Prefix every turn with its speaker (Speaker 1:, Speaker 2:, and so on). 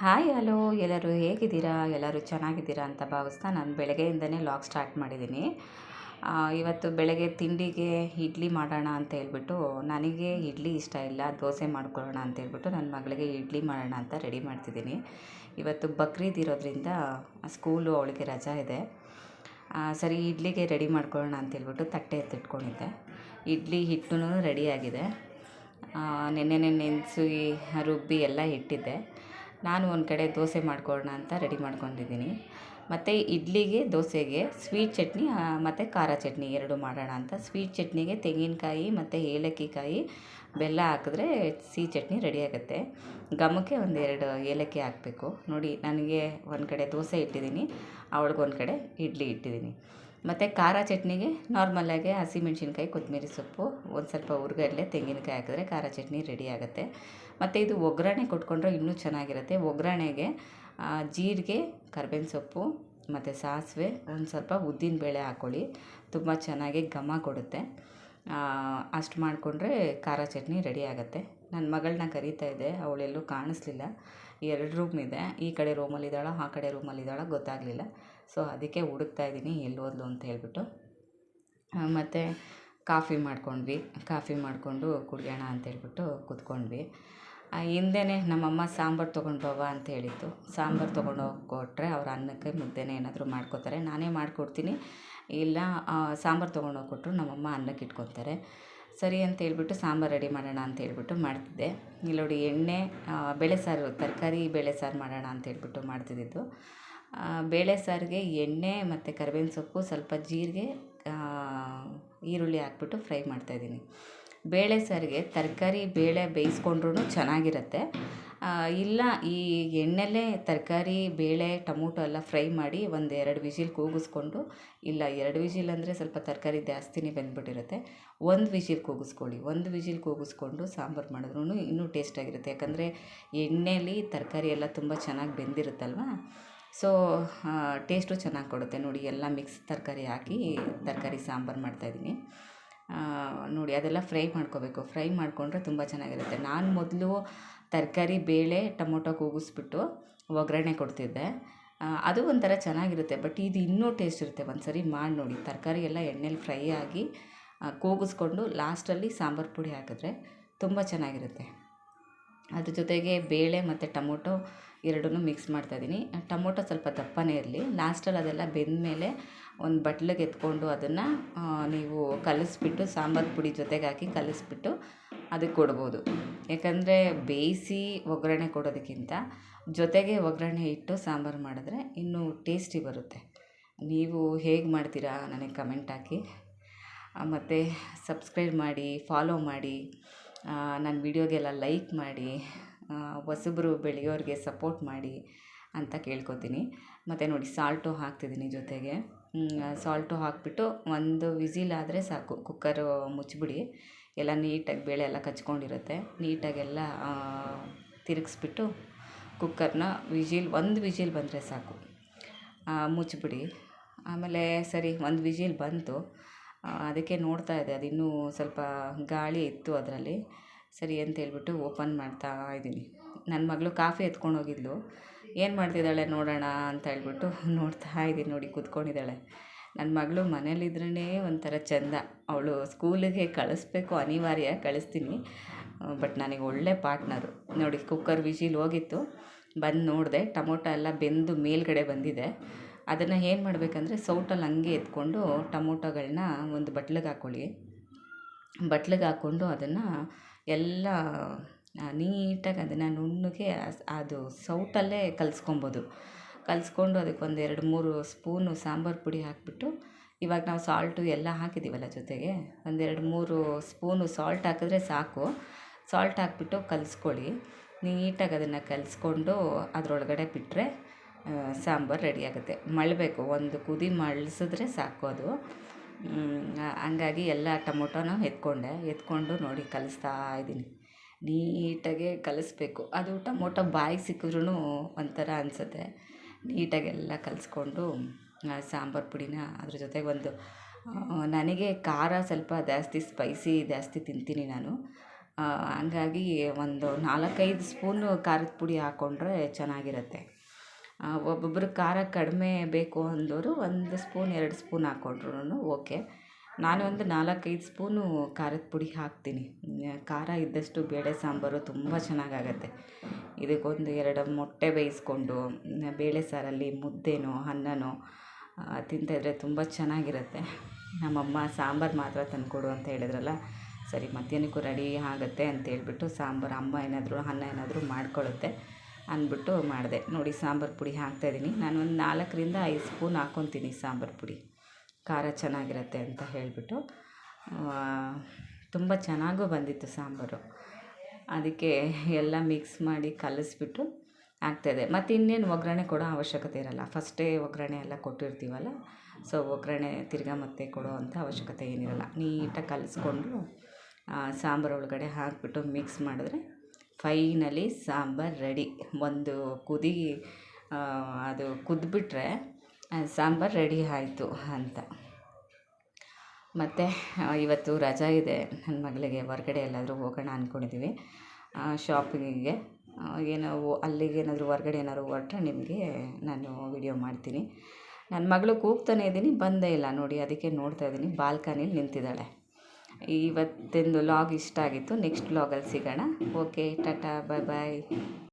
Speaker 1: Hi, hello. ಎಲ್ಲರೂ ಹೇಗಿದ್ದೀರಾ? ಎಲ್ಲರೂ ಚೆನ್ನಾಗಿದ್ದೀರಾ ಅಂತ ಭಾವಿಸ್ತಾ ನಾನು ಬೆಳಗ್ಗೆಯಿಂದನೇ ಲಾಗ್ ಸ್ಟಾರ್ಟ್ ಮಾಡಿದ್ದೀನಿ. ಇವತ್ತು ಬೆಳಗ್ಗೆ ತಿಂಡಿಗೆ ಇಡ್ಲಿ ಮಾಡೋಣ ಅಂತ ಹೇಳ್ಬಿಟ್ಟು, ನನಗೆ ಇಡ್ಲಿ ಇಷ್ಟ ಇಲ್ಲ, ದೋಸೆ ಮಾಡ್ಕೊಳ್ಳೋಣ ಅಂತ ಹೇಳ್ಬಿಟ್ಟು ನನ್ನ ಮಗಳಿಗೆ ಇಡ್ಲಿ ಮಾಡೋಣ ಅಂತ ರೆಡಿ ಮಾಡ್ತಿದ್ದೀನಿ. ಇವತ್ತು ಬಕ್ರೀದ್ ಇರೋದ್ರಿಂದ ಸ್ಕೂಲು, ಅವಳಿಗೆ ರಜಾ ಇದೆ. ಸರಿ, ಇಡ್ಲಿಗೆ ರೆಡಿ ಮಾಡ್ಕೊಳ್ಳೋಣ ಅಂತ ಹೇಳ್ಬಿಟ್ಟು ತಟ್ಟೆ ಎತ್ತಿಟ್ಕೊಂಡಿದ್ದೆ ಇಡ್ಲಿ ಹಿಟ್ಟು ರೆಡಿಯಾಗಿದೆ ನೆನ್ನೆ ನೆನೆಸಿ ರುಬ್ಬಿ ಎಲ್ಲ ಇಟ್ಟಿದ್ದೆ. ನಾನು ಒಂದು ಕಡೆ ದೋಸೆ ಮಾಡ್ಕೊಳ್ಳೋಣ ಅಂತ ರೆಡಿ ಮಾಡ್ಕೊಂಡಿದ್ದೀನಿ. ಮತ್ತು ಇಡ್ಲಿಗೆ ದೋಸೆಗೆ ಸ್ವೀಟ್ ಚಟ್ನಿ ಮತ್ತು ಖಾರ ಚಟ್ನಿ ಎರಡು ಮಾಡೋಣ ಅಂತ. ಸ್ವೀಟ್ ಚಟ್ನಿಗೆ ತೆಂಗಿನಕಾಯಿ ಮತ್ತು ಏಲಕ್ಕಿಕಾಯಿ ಬೆಲ್ಲ ಹಾಕಿದ್ರೆ ಸಿಹಿ ಚಟ್ನಿ ರೆಡಿ ಆಗುತ್ತೆ. ಘಮಕ್ಕೆ ಒಂದೆರಡು ಏಲಕ್ಕಿ ಹಾಕಬೇಕು. ನೋಡಿ, ನನಗೆ ಒಂದು ಕಡೆ ದೋಸೆ ಇಟ್ಟಿದ್ದೀನಿ, ಅವಳಿಗೆ ಒಂದು ಕಡೆ ಇಡ್ಲಿ ಇಟ್ಟಿದ್ದೀನಿ. ಮತ್ತು ಖಾರ ಚಟ್ನಿಗೆ ನಾರ್ಮಲಾಗಿ ಹಸಿಮೆಣ್ಸಿನ್ಕಾಯಿ, ಕೊತ್ತಂಬರಿ ಸೊಪ್ಪು, ಒಂದು ಸ್ವಲ್ಪ ಹುರ್ಗಡ್ಲೆ, ತೆಂಗಿನಕಾಯಿ ಹಾಕಿದ್ರೆ ಖಾರ ಚಟ್ನಿ ರೆಡಿ ಆಗುತ್ತೆ. ಮತ್ತು ಇದು ಒಗ್ಗರಣೆ ಕೊಟ್ಕೊಂಡ್ರೆ ಇನ್ನೂ ಚೆನ್ನಾಗಿರುತ್ತೆ. ಒಗ್ಗರಣೆಗೆ ಜೀರಿಗೆ, ಕರ್ಬೇವಿನ ಸೊಪ್ಪು, ಮತ್ತು ಸಾಸಿವೆ, ಒಂದು ಸ್ವಲ್ಪ ಉದ್ದಿನಬೇಳೆ ಹಾಕ್ಕೊಳ್ಳಿ ತುಂಬ ಚೆನ್ನಾಗಿ ಘಮ ಕೊಡುತ್ತೆ. ಅಷ್ಟು ಮಾಡಿಕೊಂಡ್ರೆ ಖಾರ ಚಟ್ನಿ ರೆಡಿ ಆಗುತ್ತೆ. ನನ್ನ ಮಗಳನ್ನ ಕರೀತಾ ಇದೆ ಅವಳೆಲ್ಲೂ ಕಾಣಿಸ್ಲಿಲ್ಲ. ಎರಡು ರೂಮ್ ಇದೆ. ಈ ಕಡೆ ರೂಮಲ್ಲಿದ್ದಾಳೋ ಆ ಕಡೆ ರೂಮಲ್ಲಿದ್ದಾಳೋ ಗೊತ್ತಾಗಲಿಲ್ಲ. ಸೊ ಅದಕ್ಕೆ ಹುಡುಕ್ತಾ ಇದ್ದೀನಿ, ಎಲ್ಲಿ ಹೋದ್ಲು ಅಂತ ಹೇಳ್ಬಿಟ್ಟು. ಮತ್ತು ಕಾಫಿ ಮಾಡ್ಕೊಂಡ್ವಿ. ಕಾಫಿ ಮಾಡಿಕೊಂಡು ಕುಡಿಯೋಣ ಅಂತ ಹೇಳ್ಬಿಟ್ಟು ಕೂತ್ಕೊಂಡ್ವಿ. ಹಿಂದೆನೇ ನಮ್ಮಮ್ಮ ಸಾಂಬಾರು ತೊಗೊಂಡು ಬಾ ಅಂತ ಹೇಳಿತ್ತು ಸಾಂಬಾರು ತೊಗೊಂಡು ಹೋಗಿ ಕೊಟ್ಟರೆ ಅವ್ರ ಅನ್ನಕ್ಕೆ ಮುದ್ದೆನೇ ಏನಾದರೂ ಮಾಡ್ಕೋತಾರೆ. ನಾನೇ ಮಾಡಿಕೊಡ್ತೀನಿ. ಇಲ್ಲ ಸಾಂಬಾರು ತೊಗೊಂಡು ಹೋಗಿ ಕೊಟ್ಟರು ನಮ್ಮಮ್ಮ ಅನ್ನಕ್ಕೆ ಇಟ್ಕೊತಾರೆ. ಸರಿ ಅಂತ ಹೇಳ್ಬಿಟ್ಟು ಸಾಂಬಾರು ರೆಡಿ ಮಾಡೋಣ ಅಂತ ಹೇಳ್ಬಿಟ್ಟು ಮಾಡ್ತಿದ್ದೆ. ಇಲ್ಲಿ ನೋಡಿ ಎಣ್ಣೆ ಬೇಳೆ ಸಾರು, ತರಕಾರಿ ಬೇಳೆ ಸಾರು ಮಾಡೋಣ ಅಂತ ಹೇಳ್ಬಿಟ್ಟು ಮಾಡ್ತಿದ್ದಿದ್ದು. ಬೇಳೆ ಸಾರಿಗೆ ಎಣ್ಣೆ ಮತ್ತು ಕರಿಬೇವಿನ ಸೊಪ್ಪು ಸ್ವಲ್ಪ ಜೀರಿಗೆ ಈರುಳ್ಳಿ ಹಾಕ್ಬಿಟ್ಟು ಫ್ರೈ ಮಾಡ್ತಾಯಿದ್ದೀನಿ ಬೇಳೆ ಸಾರಿಗೆ, ತರಕಾರಿ ಬೇಳೆ ಬೇಯಿಸ್ಕೊಂಡ್ರೂ ಚೆನ್ನಾಗಿರುತ್ತೆ. ಇಲ್ಲ, ಈ ಎಣ್ಣೆಲೇ ತರಕಾರಿ, ಬೇಳೆ, ಟೊಮೊಟೊ ಎಲ್ಲ ಫ್ರೈ ಮಾಡಿ ಒಂದು ಎರಡು ವಿಜಿಲ್ ಕೂಗಿಸ್ಕೊಂಡು, ಇಲ್ಲ, ಎರಡು ವಿಜಿಲ್ ಅಂದರೆ ಸ್ವಲ್ಪ ತರಕಾರಿ ಜಾಸ್ತಿನೇ ಬೆಂದ್ಬಿಟ್ಟಿರುತ್ತೆ. ಒಂದು ವಿಜಿಲ್ ಕೂಗಿಸ್ಕೊಳ್ಳಿ. ಒಂದು ವಿಜಿಲ್ ಕೂಗಿಸ್ಕೊಂಡು ಸಾಂಬಾರು ಮಾಡಿದ್ರೂ ಇನ್ನೂ ಟೇಸ್ಟಾಗಿರುತ್ತೆ. ಯಾಕಂದರೆ ಎಣ್ಣೆಲಿ ತರಕಾರಿ ಎಲ್ಲ ತುಂಬ ಚೆನ್ನಾಗಿ ಬೆಂದಿರುತ್ತಲ್ವ? ಸೊ ಟೇಸ್ಟು ಚೆನ್ನಾಗಿ ಕೊಡುತ್ತೆ. ನೋಡಿ, ಎಲ್ಲ ಮಿಕ್ಸ್ ತರಕಾರಿ ಹಾಕಿ ತರಕಾರಿ ಸಾಂಬಾರು ಮಾಡ್ತಾಯಿದ್ದೀನಿ ನೋಡಿ, ಅದೆಲ್ಲ ಫ್ರೈ ಮಾಡ್ಕೋಬೇಕು. ಫ್ರೈ ಮಾಡಿಕೊಂಡ್ರೆ ತುಂಬ ಚೆನ್ನಾಗಿರುತ್ತೆ. ನಾನು ಮೊದಲು ತರಕಾರಿ, ಬೇಳೆ, ಟೊಮೊಟೊ ಕೂಗಿಸ್ಬಿಟ್ಟು ಒಗ್ಗರಣೆ ಕೊಡ್ತಿದ್ದೆ. ಅದು ಒಂಥರ ಚೆನ್ನಾಗಿರುತ್ತೆ. ಬಟ್ ಇದು ಇನ್ನೂ ಟೇಸ್ಟ್ ಇರುತ್ತೆ. ಒಂದು ಸರಿ ಮಾಡಿ ನೋಡಿ. ತರಕಾರಿ ಎಲ್ಲ ಎಣ್ಣೆಲಿ ಫ್ರೈ ಆಗಿ ಕೂಗಿಸ್ಕೊಂಡು ಲಾಸ್ಟಲ್ಲಿ ಸಾಂಬಾರು ಪುಡಿ ಹಾಕಿದ್ರೆ ತುಂಬ ಚೆನ್ನಾಗಿರುತ್ತೆ. ಅದ್ರ ಜೊತೆಗೆ ಬೇಳೆ ಮತ್ತು ಟೊಮೊಟೊ ಎರಡನ್ನೂ ಮಿಕ್ಸ್ ಮಾಡ್ತಾಯಿದ್ದೀನಿ ಟೊಮೊಟೊ ಸ್ವಲ್ಪ ದಪ್ಪನೇ ಇರಲಿ. ಲಾಸ್ಟಲ್ಲಿ ಅದೆಲ್ಲ ಬೆಂದಮೇಲೆ ಒಂದು ಬಟ್ಲಿಗೆ ಎತ್ಕೊಂಡು ಅದನ್ನು ನೀವು ಕಲಸಿಬಿಟ್ಟು ಸಾಂಬಾರು ಪುಡಿ ಜೊತೆಗೆ ಹಾಕಿ ಕಲಸಿಬಿಟ್ಟು ಅದಕ್ಕೆ ಕೊಡ್ಬೋದು. ಯಾಕಂದರೆ ಬೇಯಿಸಿ ಒಗ್ಗರಣೆ ಕೊಡೋದಕ್ಕಿಂತ ಜೊತೆಗೆ ಒಗ್ಗರಣೆ ಇಟ್ಟು ಸಾಂಬಾರು ಮಾಡಿದ್ರೆ ಇನ್ನೂ ಟೇಸ್ಟಿ ಬರುತ್ತೆ. ನೀವು ಹೇಗೆ ಮಾಡ್ತೀರಾ ನನಗೆ ಕಮೆಂಟ್ ಹಾಕಿ. ಮತ್ತು ಸಬ್ಸ್ಕ್ರೈಬ್ ಮಾಡಿ, ಫಾಲೋ ಮಾಡಿ ನನ್ನ ವಿಡಿಯೋಗೆಲ್ಲ ಲೈಕ್ ಮಾಡಿ ಹೊಸಬ್ರು ಬೆಳೆಯೋರಿಗೆ ಸಪೋರ್ಟ್ ಮಾಡಿ ಅಂತ ಕೇಳ್ಕೊತೀನಿ. ಮತ್ತು ನೋಡಿ, ಸಾಲ್ಟು ಹಾಕ್ತಿದ್ದೀನಿ ಜೊತೆಗೆ. ಸಾಲ್ಟು ಹಾಕಿಬಿಟ್ಟು ಒಂದು ವಿಸಿಲ್ ಆದರೆ ಸಾಕು. ಕುಕ್ಕರು ಮುಚ್ಚಿಬಿಡಿ. ಎಲ್ಲ ನೀಟಾಗಿ ಬೇಳೆ ಎಲ್ಲ ಕಚ್ಕೊಂಡಿರುತ್ತೆ. ನೀಟಾಗೆಲ್ಲ ತಿರುಗಿಸ್ಬಿಟ್ಟು ಕುಕ್ಕರ್ನ ವಿಜಿಲ್ ಒಂದು ವಿಜಿಲ್ ಬಂದರೆ ಸಾಕು. ಮುಚ್ಚಿಬಿಡಿ. ಆಮೇಲೆ ಸರಿ, ಒಂದು ವಿಜಿಲ್ ಬಂತು. ಅದಕ್ಕೆ ನೋಡ್ತಾ ಇದೆ ಅದು ಇನ್ನೂ ಸ್ವಲ್ಪ ಗಾಳಿ ಇತ್ತು ಅದರಲ್ಲಿ. ಸರಿ ಅಂತ ಹೇಳ್ಬಿಟ್ಟು ಓಪನ್ ಮಾಡ್ತಾ ಇದ್ದೀನಿ. ನನ್ನ ಮಗಳು ಕಾಫಿ ಎತ್ಕೊಂಡು ಹೋಗಿದ್ಲು. ಏನು ಮಾಡ್ತಿದ್ದಾಳೆ ನೋಡೋಣ ಅಂತ ಹೇಳ್ಬಿಟ್ಟು ನೋಡ್ತಾ ಇದ್ದೀನಿ ನೋಡಿ, ಕೂತ್ಕೊಂಡಿದ್ದಾಳೆ. ನನ್ನ ಮಗಳು ಮನೇಲಿದ್ರೇ ಒಂಥರ ಚೆಂದ. ಅವಳು ಸ್ಕೂಲಿಗೆ ಕಳಿಸ್ಬೇಕು, ಅನಿವಾರ್ಯ ಕಳಿಸ್ತೀನಿ. ಬಟ್ ನನಗೆ ಒಳ್ಳೆ ಪಾರ್ಟ್ನರು. ನೋಡಿ, ಕುಕ್ಕರ್ ವಿಜಿಲ್ ಹೋಗಿತ್ತು. ಬಂದು ನೋಡಿದೆ, ಟೊಮೊಟೊ ಎಲ್ಲ ಬೆಂದು ಮೇಲ್ಗಡೆ ಬಂದಿದೆ. ಅದನ್ನು ಏನು ಮಾಡಬೇಕಂದ್ರೆ ಸೌಟಲ್ಲಿ ಹಂಗೆ ಎತ್ಕೊಂಡು ಟೊಮೊಟೊಗಳನ್ನ ಒಂದು ಬಟ್ಲಿಗೆ ಹಾಕ್ಕೊಳ್ಳಿ ಬಟ್ಲಿಗೆ ಹಾಕ್ಕೊಂಡು ಅದನ್ನು ಎಲ್ಲ ನೀಟಾಗಿ ಅದನ್ನು ನುಣ್ಣಗೆ ಅದು ಸೌಟಲ್ಲೇ ಕಲಿಸ್ಕೊಬೋದು. ಕಲಸ್ಕೊಂಡು ಅದಕ್ಕೆ ಒಂದು ಎರಡು ಮೂರು ಸ್ಪೂನು ಸಾಂಬಾರು ಪುಡಿ ಹಾಕಿಬಿಟ್ಟು ಇವಾಗ ನಾವು ಸಾಲ್ಟು ಎಲ್ಲ ಹಾಕಿದ್ದೀವಲ್ಲ ಜೊತೆಗೆ ಒಂದೆರಡು ಮೂರು ಸ್ಪೂನು ಸಾಲ್ಟ್ ಹಾಕಿದ್ರೆ ಸಾಕು. ಸಾಲ್ಟ್ ಹಾಕಿಬಿಟ್ಟು ಕಲಿಸ್ಕೊಳ್ಳಿ. ನೀಟಾಗಿ ಅದನ್ನು ಕಲಸ್ಕೊಂಡು ಅದರೊಳಗಡೆ ಬಿಟ್ಟರೆ ಸಾಂಬಾರು ರೆಡಿ ಆಗುತ್ತೆ. ಮಳಬೇಕು ಒಂದು ಕುದಿ ಮಳ್ಸಿದ್ರೆ ಸಾಕು ಅದು. ಹಂಗಾಗಿ ಎಲ್ಲ ಟೊಮೊಟೊನ ಎತ್ಕೊಂಡೆ. ಎತ್ಕೊಂಡು ನೋಡಿ, ಕಲಿಸ್ತಾ ಇದ್ದೀನಿ. ನೀಟಾಗೆ ಕಲಿಸ್ಬೇಕು. ಅದು ಟೊಮೊಟೊ ಬಾಯಿಗೆ ಸಿಕ್ಕಿದ್ರೂ ಒಂಥರ ಅನಿಸುತ್ತೆ. ನೀಟಾಗಿ ಎಲ್ಲ ಕಲಿಸ್ಕೊಂಡು ಸಾಂಬಾರು ಪುಡಿನ ಅದ್ರ ಜೊತೆಗೆ ಒಂದು ನನಗೆ ಖಾರ ಸ್ವಲ್ಪ ಜಾಸ್ತಿ ಸ್ಪೈಸಿ ಜಾಸ್ತಿ ತಿಂತೀನಿ ನಾನು. ಹಂಗಾಗಿ ಒಂದು ನಾಲ್ಕೈದು ಸ್ಪೂನು ಖಾರದ ಪುಡಿ ಹಾಕ್ಕೊಂಡ್ರೆ ಚೆನ್ನಾಗಿರುತ್ತೆ. ಒಬ್ಬೊಬ್ಬರು ಖಾರ ಕಡಿಮೆ ಬೇಕು ಅಂದೋರು ಒಂದು ಸ್ಪೂನ್, ಎರಡು ಸ್ಪೂನ್ ಹಾಕ್ಕೊಂಡ್ರೂ ಓಕೆ. ನಾನು ಒಂದು ನಾಲ್ಕೈದು ಸ್ಪೂನು ಖಾರದ ಪುಡಿ ಹಾಕ್ತೀನಿ. ಖಾರ ಇದ್ದಷ್ಟು ಬೇಳೆ ಸಾಂಬಾರು ತುಂಬ ಚೆನ್ನಾಗಾಗತ್ತೆ. ಇದಕ್ಕೊಂದು ಎರಡು ಮೊಟ್ಟೆ ಬೇಯಿಸ್ಕೊಂಡು ಬೇಳೆ ಸಾರಲ್ಲಿ ಮುದ್ದೆನೋ, ಅನ್ನನೋ ತಿಂತಾಯಿದ್ರೆ ತುಂಬ ಚೆನ್ನಾಗಿರುತ್ತೆ. ನಮ್ಮಮ್ಮ ಸಾಂಬಾರು ಮಾತ್ರ ತಂದುಕೊಡು ಅಂತ ಹೇಳಿದ್ರಲ್ಲ, ಸರಿ ಮಧ್ಯಾಹ್ನಕ್ಕೂ ರೆಡಿ ಆಗುತ್ತೆ ಅಂತ ಹೇಳಿಬಿಟ್ಟು ಸಾಂಬಾರು ಅಮ್ಮ ಏನಾದರೂ, ಅನ್ನ ಏನಾದರೂ ಮಾಡ್ಕೊಳ್ಳುತ್ತೆ ಅಂದ್ಬಿಟ್ಟು ಮಾಡಿದೆ. ನೋಡಿ ಸಾಂಬಾರು ಪುಡಿ ಹಾಕ್ತಾಯಿದ್ದೀನಿ. ನಾನು ಒಂದು ನಾಲ್ಕರಿಂದ ಐದು ಸ್ಪೂನ್ ಹಾಕ್ಕೊತೀನಿ ಸಾಂಬಾರು ಪುಡಿ. ಖಾರ ಚೆನ್ನಾಗಿರುತ್ತೆ ಅಂತ ಹೇಳಿಬಿಟ್ಟು ತುಂಬ ಚೆನ್ನಾಗೂ ಬಂದಿತ್ತು ಸಾಂಬಾರು. ಅದಕ್ಕೆ ಎಲ್ಲ ಮಿಕ್ಸ್ ಮಾಡಿ ಕಲಸಿಬಿಟ್ಟು ಆಗ್ತಾಯಿದೆ ಮತ್ತು ಇನ್ನೇನು ಒಗ್ಗರಣೆ ಕೊಡೋ ಅವಶ್ಯಕತೆ ಇರಲ್ಲ. ಫಸ್ಟೇ ಒಗ್ಗರಣೆ ಎಲ್ಲ ಕೊಟ್ಟಿರ್ತೀವಲ್ಲ ಸೊ ಒಗ್ಗರಣೆ ತಿರ್ಗಾ ಮತ್ತೆ ಕೊಡೋ ಅಂಥ ಅವಶ್ಯಕತೆ ಏನಿರಲ್ಲ. ನೀಟಾಗಿ ಕಲಿಸ್ಕೊಂಡು ಸಾಂಬಾರು ಒಳಗಡೆ ಹಾಕಿಬಿಟ್ಟು ಮಿಕ್ಸ್ ಮಾಡಿದ್ರೆ ಫೈನಲಿ ಸಾಂಬಾರು ರೆಡಿ ಒಂದು ಕುದಿ ಅದು ಕುದ್ಬಿಟ್ರೆ ಸಾಂಬಾರು ರೆಡಿ ಆಯಿತು ಅಂತ. ಮತ್ತು ಇವತ್ತು ರಜಾ ಇದೆ. ನನ್ನ ಮಗಳಿಗೆ ಹೊರ್ಗಡೆ ಎಲ್ಲಾದರೂ ಹೋಗೋಣ ಅಂದ್ಕೊಂಡಿದ್ದೀವಿ ಶಾಪಿಂಗಿಗೆ ಏನೋ ಅಲ್ಲಿಗೆ ಏನಾದರೂ ಹೊರ್ಗಡೆ ಏನಾದ್ರು ಹೊರಟ್ರೆ ನಿಮಗೆ ನಾನು ವಿಡಿಯೋ ಮಾಡ್ತೀನಿ. ನನ್ನ ಮಗಳು ಕೂಗ್ತಾನೆ ಇದ್ದೀನಿ ಬಂದೇ ಇಲ್ಲ. ನೋಡಿ, ಅದಕ್ಕೆ ನೋಡ್ತಾ ಇದ್ದೀನಿ ಬಾಲ್ಕನಿಲಿ ನಿಂತಿದ್ದಾಳೆ. ಇವತ್ತಿಂದು ಲಾಗ್ ಇಷ್ಟ ಆಗಿತ್ತು. ನೆಕ್ಸ್ಟ್ ಲಾಗಲ್ಲಿ ಸಿಗೋಣ. ಓಕೆ ಟಾಟಾ ಬಾಯ್ ಬಾಯ್